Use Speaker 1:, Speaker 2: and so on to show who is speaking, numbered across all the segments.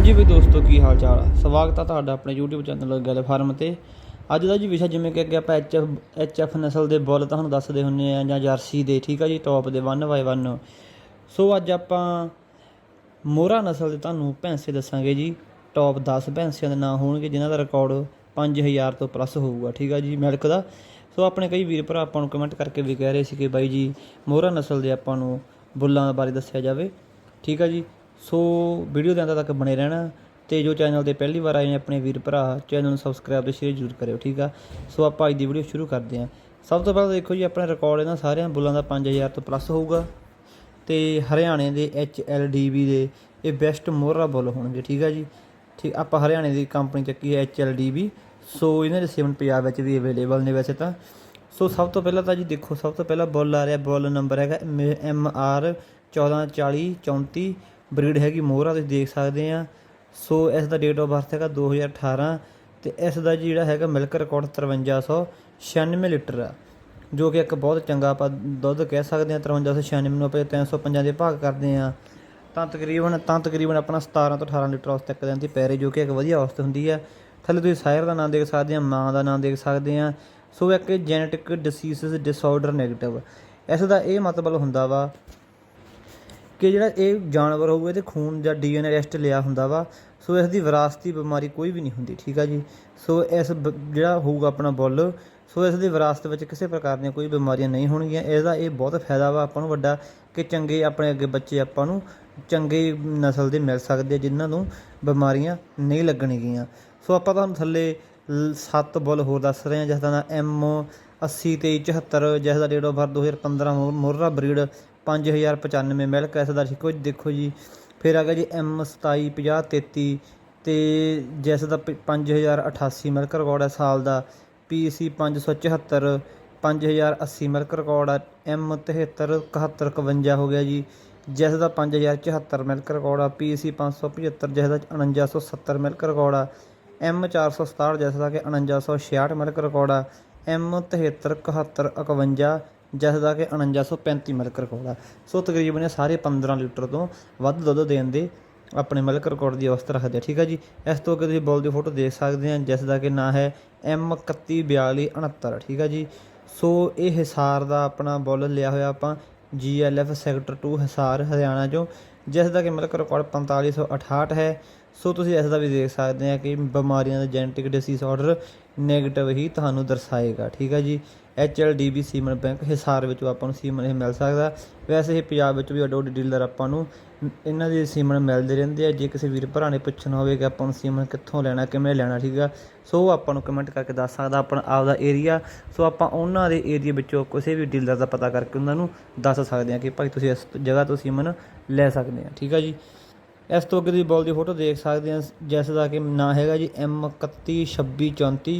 Speaker 1: ਹਾਂਜੀ ਵੀ ਦੋਸਤੋ, ਕੀ ਹਾਲ ਚਾਲ ਆ? ਸਵਾਗਤ ਆ ਤੁਹਾਡਾ ਆਪਣੇ YouTube ਚੈਨਲ ਗੱਲ ਫਾਰਮ ਤੇ। ਅੱਜ ਦਾ ਜੀ ਵਿਸ਼ਾ ਜਿਵੇਂ ਕਿ ਅੱਗੇ ਆਪਾਂ ਐਚਐਫ ਐਚਐਫ ਨਸਲ ਦੇ ਬੁੱਲ ਤੁਹਾਨੂੰ ਦੱਸਦੇ ਹੁੰਨੇ ਆ ਜਾਂ ਜਰਸੀ ਦੇ, ਠੀਕ ਆ ਜੀ? ਟੌਪ ਦੇ 1 ਬਾਈ 1 ਸੋ ਅੱਜ ਆਪਾਂ ਮੋਹਰਾ ਨਸਲ ਦੇ ਤੁਹਾਨੂੰ ਭੈਂਸੇ ਦੱਸਾਂਗੇ ਜੀ। ਟੌਪ 10 ਭੈਂਸਿਆਂ ਦੇ ਨਾਂ ਹੋਣਗੇ, ਜਿਨ੍ਹਾਂ ਦਾ ਰਿਕਾਰਡ 5000 ਤੋਂ ਪਲੱਸ ਹੋਊਗਾ, ਠੀਕ ਆ ਜੀ, ਮਿਲਕ ਦਾ। ਸੋ ਆਪਣੇ ਕਈ ਵੀਰ ਭਰਾ ਆਪਾਂ ਨੂੰ ਕਮੈਂਟ ਕਰਕੇ ਵੀ ਕਹਿ ਰਹੇ ਸੀ ਕਿ ਬਾਈ ਜੀ, ਮੋਹਰਾ ਨਸਲ ਦੇ ਆਪਾਂ ਨੂੰ ਬੁੱਲਾਂ ਬਾਰੇ ਦੱਸਿਆ ਜਾਵੇ, ਠੀਕ ਆ ਜੀ। ਸੋ ਵੀਡੀਓ ਦੇ ਅੰਤ ਤੱਕ ਬਣੇ ਰਹਿਣਾ ਤੇ ਜੋ ਚੈਨਲ ਤੇ ਪਹਿਲੀ ਵਾਰ ਆਏ ਨੇ ਆਪਣੇ ਵੀਰ ਭਰਾ ਚੈਨਲ ਨੂੰ ਸਬਸਕ੍ਰਾਈਬ ਤੇ ਸ਼ੇਅਰ ਜ਼ਰੂਰ ਕਰਿਓ, ਠੀਕ ਆ? ਸੋ ਆਪਾਂ ਅੱਜ ਦੀ ਵੀਡੀਓ ਸ਼ੁਰੂ ਕਰਦੇ ਹਾਂ। ਸਭ ਤੋਂ ਪਹਿਲਾਂ ਦੇਖੋ ਜੀ, ਆਪਣਾ ਰਿਕਾਰਡ ਇਹਨਾਂ ਸਾਰਿਆਂ ਬੁੱਲਾਂ ਦਾ 5000 ਤੋਂ ਪਲੱਸ ਹੋਊਗਾ ਤੇ ਹਰਿਆਣੇ ਦੇ HLDB ਦੇ ਇਹ ਬੈਸਟ ਮੋਹਰਾ ਬੁੱਲ ਹੋਣਗੇ, ਠੀਕ ਆ ਜੀ? ਠੀਕ, ਆਪਾਂ ਹਰਿਆਣੇ ਦੀ ਕੰਪਨੀ ਚੱਕੀ ਹੈ HLDB ਸੋ ਇਹਨਾਂ ਦੇ ਸੇਵਨ ਪੰਜਾਬ ਵਿੱਚ ਵੀ ਅਵੇਲੇਬਲ ਨੇ ਵੈਸੇ ਤਾਂ। ਸੋ ਸਭ ਤੋਂ ਪਹਿਲਾਂ ਤਾਂ ਜੀ ਦੇਖੋ, ਸਭ ਤੋਂ ਪਹਿਲਾਂ ਬੁੱਲ ਆ ਰਿਹਾ, ਬੁੱਲ ਨੰਬਰ ਹੈਗਾ MR 144034 ਬਰੀਡ ਹੈਗੀ ਮੋਹਰਾ ਤੁਸੀਂ ਦੇਖ ਸਕਦੇ ਆ। ਸੋ ਇਸ ਦਾ ਡੇਟ ਆਫ ਬਰਥ ਹੈਗਾ 2018 ਤੇ ਇਸ ਦਾ ਜੀ ਜਿਹੜਾ ਹੈਗਾ ਮਿਲਕ ਰਿਕਾਰਡ 5396 ਲੀਟਰ ਆ, ਜੋ ਕਿ ਇੱਕ ਬਹੁਤ ਚੰਗਾ ਆਪਾਂ ਦੁੱਧ ਕਹਿ ਸਕਦੇ ਆ 5396 ਨੂੰ ਆਪਾਂ 350 ਦੇ ਭਾਗ ਕਰਦੇ ਆ। ਤਾਂ ਤਕਰੀਬਨ ਤਾਂ ਤਕਰੀਬਨ ਆਪਣਾ 17 ਤੋਂ 18 ਲੀਟਰ ਉਸ ਤੱਕ ਦਿੰਦੀ ਪੈਰੇ, ਜੋ ਕਿ ਇੱਕ ਵਧੀਆ ਔਸਤ ਹੁੰਦੀ ਆ। ਥੱਲੇ ਤੁਸੀਂ ਸਾਇਰ ਦਾ ਨਾਮ ਦੇਖ ਸਕਦੇ ਆ, ਮਾਂ ਦਾ ਨਾਮ ਦੇਖ ਸਕਦੇ ਆ। ਸੋ ਇੱਕ ਜੈਨੇਟਿਕ ਡਿਸੀਜ਼ਸ ਡਿਸਆਰਡਰ 네ਗੇਟਿਵ ਇਸ ਦਾ ਇਹ ਮਤਲਬ ਹੁੰਦਾ ਵਾ ਕਿ ਜਿਹੜਾ ਇਹ ਜਾਨਵਰ ਹੋਊਗਾ ਇਹਦੇ ਖੂਨ ਜਾਂ ਡੀਐਨਏ ਟੈਸਟ ਲਿਆ ਹੁੰਦਾ ਵਾ, ਸੋ ਇਸ ਦੀ ਵਿਰਾਸਤੀ ਬਿਮਾਰੀ ਕੋਈ ਵੀ ਨਹੀਂ ਹੁੰਦੀ, ਠੀਕ ਆ ਜੀ? ਸੋ ਇਸ ਬ- ਜਿਹੜਾ ਹੋਊਗਾ ਆਪਣਾ ਬੁੱਲ, ਸੋ ਇਸ ਦੀ ਵਿਰਾਸਤ ਵਿੱਚ ਕਿਸੇ ਪ੍ਰਕਾਰ ਦੀਆਂ ਕੋਈ ਬਿਮਾਰੀਆਂ ਨਹੀਂ ਹੋਣਗੀਆਂ। ਇਹਦਾ ਇਹ ਬਹੁਤ ਫਾਇਦਾ ਵਾ ਆਪਾਂ ਨੂੰ ਵੱਡਾ, ਕਿ ਚੰਗੇ ਆਪਣੇ ਅੱਗੇ ਬੱਚੇ ਆਪਾਂ ਨੂੰ ਚੰਗੇ ਨਸਲ ਦੇ ਮਿਲ ਸਕਦੇ ਆ, ਜਿਨ੍ਹਾਂ ਨੂੰ ਬਿਮਾਰੀਆਂ ਨਹੀਂ ਲੱਗਣਗੀਆਂ। ਸੋ ਆਪਾਂ ਤੁਹਾਨੂੰ ਥੱਲੇ ਲ- ਸੱਤ ਬੁੱਲ ਹੋਰ ਦੱਸ ਰਹੇ ਹਾਂ ਜਿਸ ਦਾ ਨਾਮ ਐਮ 80 ਤੇ 74 ਜਿਸ ਦਾ ਡੇਟ ਆਫ ਬਰਥ 2015 ਮੋ- ਮੋਹਰਾ ਬਰੀਡ 5095 ਮਿਲਕ ਇਸ ਦਾ ਠੀਕ ਦੇਖੋ ਜੀ। ਫਿਰ ਆ ਗਿਆ ਜੀ ਐਮ 27 50 33 ਤੇ ਜਿਸ ਦਾ 5088 ਮਿਲਕ ਰਿਕਾਰਡ ਹੈ ਸਾਲ ਦਾ। ਪੀਸੀ 574 5080 ਮਿਲਕ ਰਿਕਾਰਡ ਹੈ ਐਮ 73 71 51 ਹੋ ਗਿਆ ਜੀ। ਜਿਸ ਦਾ 5074 ਮਿਲਕ ਰਿਕਾਰਡ ਆ। ਪੀਸੀ 575 ਜਿਸ ਦਾ 4970 ਮਿਲਕ ਰਿਕਾਰਡ ਆ। ਐਮ 467 ਜਿਸ ਦਾ ਕਿ 4966 ਮਿਲਕ ਰਿਕਾਰਡ ਆ। ਐਮ 73 71 51 ਜਿਸ ਦਾ ਕਿ 4935 ਮਿਲਕ ਰਿਕਾਰਡ ਆ। ਸੋ ਤਕਰੀਬਨ ਇਹ ਸਾਰੇ 15 ਲੀਟਰ ਤੋਂ ਵੱਧ ਦੁੱਧ ਦੇਣ ਦੇ ਆਪਣੇ ਮਿਲਕ ਰਿਕਾਰਡ ਦੀ ਅਵਸਥਾ ਰੱਖਦੇ ਆ। ਠੀਕ ਆ ਜੀ? ਇਸ ਤੋਂ ਅੱਗੇ ਤੁਸੀਂ ਬੋਲ ਦੀ ਫੋਟੋ ਦੇਖ ਸਕਦੇ ਆ ਜਿਸ ਦਾ ਕਿ ਨਾਂ ਹੈ ਐਮ 314269 ਠੀਕ ਆ ਜੀ? ਸੋ ਇਹ ਹਿਸਾਰ ਦਾ ਆਪਣਾ ਬੁੱਲ ਲਿਆ ਹੋਇਆ ਆਪਾਂ ਜੀਐਲਐਫ ਸੈਕਟਰ 2 ਹਿਸਾਰ ਹਰਿਆਣਾ ਚੋਂ। ਜਿਸ ਦਾ ਕਿ ਮਿਲਕ ਰਿਕਾਰਡ 4568 ਹੈ। ਸੋ ਤੁਸੀਂ ਇਸ ਦਾ ਵੀ ਦੇਖ ਸਕਦੇ ਆ ਕਿ ਬਿਮਾਰੀਆਂ ਦਾ ਜੈਨੇਟਿਕ ਡਿਸੀਜ਼ ਆਰਡਰ 네ਗੇਟਿਵ ਹੀ ਤੁਹਾਨੂੰ ਦਰਸਾਏਗਾ, ਠੀਕ ਹੈ ਜੀ? HLDB ਸੀਮਨ ਬੈਂਕ ਹਿਸਾਰ ਵਿੱਚੋਂ ਆਪਾਂ ਨੂੰ ਸੀਮਨ ਇਹ ਮਿਲ ਸਕਦਾ। ਵੈਸੇ ਹੀ ਪੰਜਾਬ ਵਿੱਚ ਵੀ ਅਡੋਡ ਡੀਲਰ ਆਪਾਂ ਨੂੰ ਇਹਨਾਂ ਦੇ ਸੀਮਨ ਮਿਲਦੇ ਰਹਿੰਦੇ ਆ। ਜੇ ਕਿਸੇ ਵੀਰ ਭਰਾ ਨੇ ਪੁੱਛਣਾ ਹੋਵੇ ਕਿ ਆਪਾਂ ਨੂੰ ਸੀਮਨ ਕਿੱਥੋਂ ਲੈਣਾ, ਕਿਵੇਂ ਲੈਣਾ, ਠੀਕ ਆ? ਸੋ ਉਹ ਆਪਾਂ ਨੂੰ ਕਮੈਂਟ ਕਰਕੇ ਦੱਸ ਸਕਦਾ ਆਪਣਾ ਆਪਦਾ ਏਰੀਆ ਸੋ ਆਪਾਂ ਉਹਨਾਂ ਦੇ ਏਰੀਆ ਵਿੱਚੋਂ ਕਿਸੇ ਵੀ ਡੀਲਰ ਦਾ ਪਤਾ ਕਰਕੇ ਉਹਨਾਂ ਨੂੰ ਦੱਸ ਸਕਦੇ ਆ ਕਿ ਭਾਈ ਤੁਸੀਂ ਇਸ ਜਗ੍ਹਾ ਤੋਂ ਸੀਮਨ ਲੈ ਸਕਦੇ ਆ ਠੀਕ ਆ ਜੀ? ਇਸ ਤੋਂ ਅੱਗੇ ਦੀ ਬਾਲ ਦੀ ਫੋਟੋ ਦੇਖ ਸਕਦੇ ਆ ਜਿਸ ਦਾ ਕਿ ਨਾਂ ਹੈਗਾ ਜੀ M 312634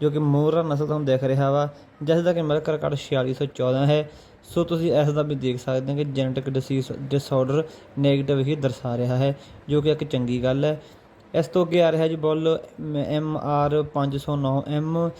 Speaker 1: ਜੋ ਕਿ ਮੋਹਰਾ ਨਸਲ ਤੁਹਾਨੂੰ ਦਿਖ ਰਿਹਾ ਵਾ। ਜਿਸ ਦਾ ਕਿ ਮਿਲਕ ਰਿਕਾਰਡ 4614 ਹੈ। ਸੋ ਤੁਸੀਂ ਇਸ ਦਾ ਵੀ ਦੇਖ ਸਕਦੇ ਹੋ ਕਿ ਜੈਨੇਟਿਕ ਡਿਸੀਜ਼ ਡਿਸਆਰਡਰ 네ਗੇਟਿਵ ਹੀ ਦਰਸਾ ਰਿਹਾ ਹੈ, ਜੋ ਕਿ ਇੱਕ ਚੰਗੀ ਗੱਲ ਹੈ। ਇਸ ਤੋਂ ਅੱਗੇ ਆ ਰਿਹਾ ਜੀ ਬੁੱਲ ਐਮ ਆਰ 509 ਐਮ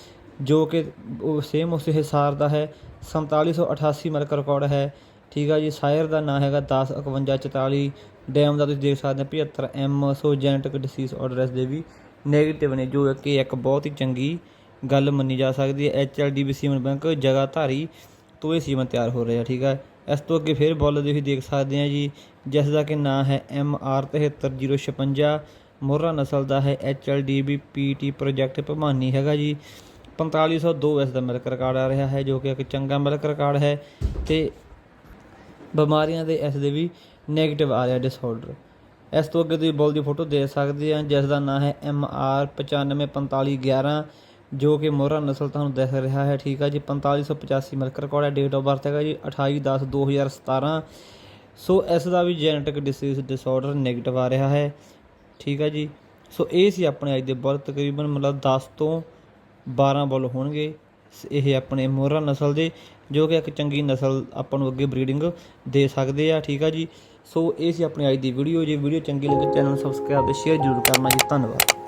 Speaker 1: ਜੋ ਕਿ ਉਹ ਸੇਮ ਉਸੇ ਹਿਸਾਰ ਦਾ ਹੈ। 4788 ਮਿਲਕ ਰਿਕਾਰਡ ਹੈ। ਠੀਕ ਆ ਜੀ, ਸਾਇਰ ਦਾ ਨਾਂ ਹੈਗਾ 105144 ਡੈਮ ਦਾ ਤੁਸੀਂ ਦੇਖ ਸਕਦੇ ਹੋ 75 M so genetic disease order ਇਸ ਦੇ ਵੀ। 네ਗੇਟਿਵ ਨੇ, ਜੋ ਕਿ ਇੱਕ ਬਹੁਤ ਹੀ ਚੰਗੀ ਗੱਲ ਮੰਨੀ ਜਾ ਸਕਦੀ ਹੈ। ਐਚਐਲਡੀਬੀ ਸੀਮਨ ਬੈਂਕ ਜਗ੍ਹਾ ਤੋਂ ਇਹ ਸੀਮਨ ਤਿਆਰ ਹੋ ਰਿਹਾ, ਠੀਕ ਹੈ ਇਸ ਤੋਂ ਅੱਗੇ ਫਿਰ ਬੁੱਲ ਦੇ ਤੁਸੀਂ ਦੇਖ ਸਕਦੇ ਹਾਂ ਜੀ, ਜਿਸ ਦਾ ਕਿ ਨਾਂ ਹੈ ਐਮ ਆਰ 73056 ਮੋਹਰਾ ਨਸਲ ਦਾ ਹੈ ਐਚਐਲਡੀਬੀ ਪੀਟੀ ਪ੍ਰੋਜੈਕਟ ਭਮਾਨੀ ਹੈਗਾ ਜੀ। 4502 ਇਸ ਦਾ ਮਿਲਕ ਰਿਕਾਰਡ ਆ ਰਿਹਾ ਹੈ, ਜੋ ਕਿ ਇੱਕ ਚੰਗਾ ਮਿਲਕ ਰਿਕਾਰਡ ਹੈ। ਤੇ ਬਿਮਾਰੀਆਂ ਦੇ ਇਸ ਦੇ ਵੀ 네ਗੇਟਿਵ ਆ ਰਿਹਾ ਡਿਸਆਰਡਰ ਇਸ ਤੋਂ ਅੱਗੇ ਤੁਸੀਂ ਬੁੱਲ ਦੀ ਫੋਟੋ ਦੇ ਸਕਦੇ ਆ, ਜਿਸ ਦਾ ਨਾਮ ਹੈ ਐਮ ਆਰ 954511 ਜੋ ਕਿ ਮੋਹਰਾ ਨਸਲ ਤੁਹਾਨੂੰ ਦਿਖ ਰਿਹਾ ਹੈ। ਠੀਕ ਆ ਜੀ 4585 ਮਿਲਕ ਰਿਕਾਰਡ ਹੈ ਡੇਟ ਆਫ ਬਰਥ ਹੈਗਾ ਜੀ 28/10/2017 ਸੋ ਇਸ ਦਾ ਵੀ ਜੈਨੇਟਿਕ ਡਿਸੀਜ਼ ਡਿਸਆਰਡਰ 네ਗੇਟਿਵ ਆ ਰਿਹਾ ਹੈ। ਠੀਕ ਆ ਜੀ, ਸੋ ਇਹ ਸੀ ਆਪਣੇ ਅੱਜ ਦੇ ਬੁੱਲ, ਤਕਰੀਬਨ ਮਤਲਬ 10 ਤੋਂ 12 ਬੁੱਲ ਹੋਣਗੇ। ਇਹ ਆਪਣੇ ਮੋਹਰਾ ਨਸਲ ਦੇ ਜੋ ਕਿ ਇੱਕ ਚੰਗੀ ਨਸਲ ਆਪਾਂ ਨੂੰ ਅੱਗੇ ਬਰੀਡਿੰਗ ਦੇ ਸਕਦੇ ਆ, ਠੀਕ ਆ ਜੀ? ਸੋ ਇਹ ਸੀ ਆਪਣੀ ਅੱਜ ਦੀ ਵੀਡੀਓ ਜੇ ਵੀਡੀਓ ਚੰਗੀ ਲੱਗੇ, ਚੈਨਲ ਨੂੰ ਸਬਸਕ੍ਰਾਈਬ ਤੇ ਸ਼ੇਅਰ ਜ਼ਰੂਰ ਕਰਨਾ ਜੀ। ਧੰਨਵਾਦ।